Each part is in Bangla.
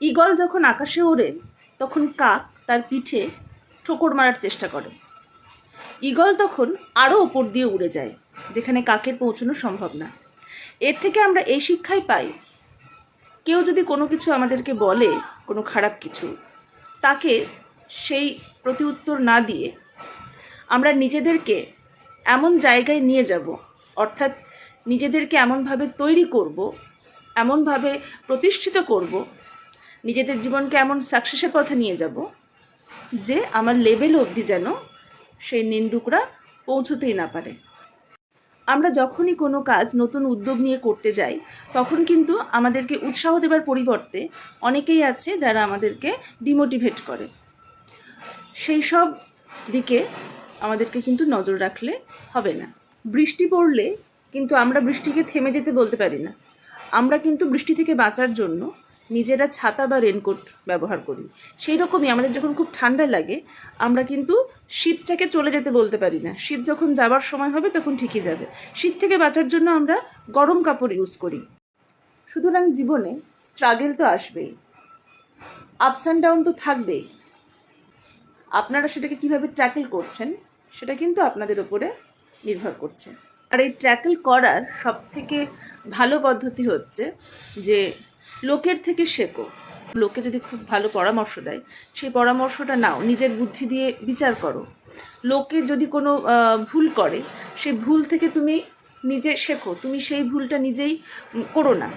ঈগল যখন আকাশে ওড়ে, তখন কাক তার পিঠে ঠোকর মারার চেষ্টা করে। ঈগল তখন আরও ওপর দিয়ে উড়ে যায়, যেখানে কাকের পৌঁছানো সম্ভব না। এর থেকে আমরা এই শিক্ষাই পাই, কেউ যদি কোনো কিছু আমাদেরকে বলে, কোনো খারাপ কিছু, তাকে সেই প্রতিউত্তর না দিয়ে আমরা নিজেদেরকে এমন জায়গায় নিয়ে যাব, অর্থাৎ নিজেদেরকে এমনভাবে তৈরি করব, এমনভাবে প্রতিষ্ঠিত করব নিজেদের জীবনকে এমন সাকসেসের পথে নিয়ে যাব, যে আমার লেভেল অবধি যেন সেই নিন্দুকরা পৌঁছতেই না পারে। আমরা যখনই কোনো কাজ নতুন উদ্যোগ নিয়ে করতে যাই, তখন কিন্তু আমাদেরকে উৎসাহ দেবার পরিবর্তে অনেকেই আছে যারা আমাদেরকে ডিমোটিভেট করে। সেই সব দিকে আমাদেরকে কিন্তু নজর রাখলে হবে না। বৃষ্টি পড়লে কিন্তু আমরা বৃষ্টিকে থেমে যেতে বলতে পারি না। আমরা কিন্তু বৃষ্টি থেকে বাঁচার জন্য নিজেরা ছাতা বা রেনকোট ব্যবহার করি। সেই রকমই আমাদের যখন খুব ঠান্ডা লাগে, আমরা কিন্তু শীতটাকে চলে যেতে বলতে পারি না। শীত যখন যাবার সময় হবে তখন ঠিকই যাবে। শীত থেকে বাঁচার জন্য আমরা গরম কাপড় ইউজ করি। সুতরাং জীবনে স্ট্রাগেল তো আসবেই। আপস অ্যান্ড ডাউন তো থাকবেই। আপনারা সেটাকে কীভাবে ট্র্যাকেল করছেন, সেটা কিন্তু আপনাদের ওপরে নির্ভর করছে। আর এই ট্র্যাকেল করার সব থেকে ভালো পদ্ধতি হচ্ছে যে লোকের থেকে শেখো। লোকে যদি খুব ভালো পরামর্শ দেয়, সেই পরামর্শটা নাও, নিজের বুদ্ধি দিয়ে বিচার করো। লোকে যদি কোনো ভুল করে, সেই ভুল থেকে তুমি নিজে শেখো, তুমি সেই ভুলটা নিজেই করো না।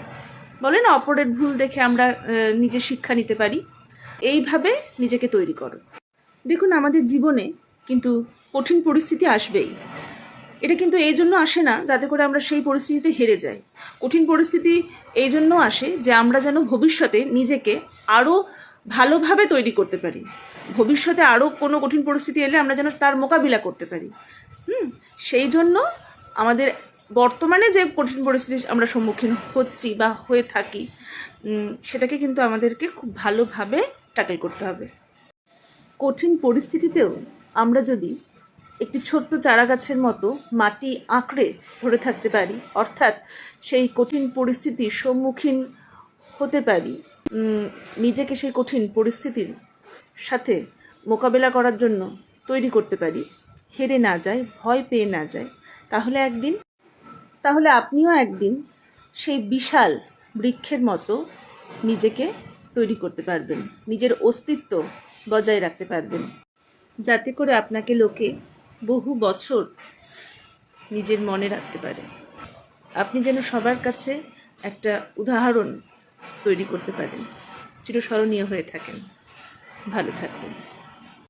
বলে না, অপরের ভুল দেখে আমরা নিজে শিক্ষা নিতে পারি। এইভাবে নিজেকে তৈরি করো। দেখুন, আমাদের জীবনে কিন্তু কঠিন পরিস্থিতি আসবেই। এটা কিন্তু এই জন্য আসে না, যাতে করে আমরা সেই পরিস্থিতিতে হেরে যাই। কঠিন পরিস্থিতি এই জন্য আসে যে আমরা যেন ভবিষ্যতে নিজেকে আরও ভালোভাবে তৈরি করতে পারি। ভবিষ্যতে আরও কোনো কঠিন পরিস্থিতি এলে আমরা যেন তার মোকাবিলা করতে পারি। হুম? সেই জন্য আমাদের বর্তমানে যে কঠিন পরিস্থিতির আমরা সম্মুখীন হচ্ছি বা হয়ে থাকি সেটাকে কিন্তু আমাদেরকে খুব ভালোভাবে ট্যাকেল করতে হবে। কঠিন পরিস্থিতিতেও আমরা যদি একটি ছোট্ট চারা গাছের মতো মাটি আঁকড়ে ধরে থাকতে পারি। অর্থাৎ সেই কঠিন পরিস্থিতির সম্মুখীন হতে পারি। নিজেকে সেই কঠিন পরিস্থিতির সাথে মোকাবেলা করার জন্য তৈরি করতে পারি। হেরে না যায়, ভয় পেয়ে না যায়। তাহলে একদিন, তাহলে আপনিও একদিন সেই বিশাল বৃক্ষের মতো নিজেকে তৈরি করতে পারবেন। নিজের অস্তিত্ব বজায় রাখতে পারবেন। যাতে করে আপনাকে লোকে বহু বছর নিজের মনে রাখতে পারে। আপনি যেন সবার কাছে একটা উদাহরণ তৈরি করতে পারেন। চিরস্মরণীয় হয়ে থাকেন। ভালো থাকবেন।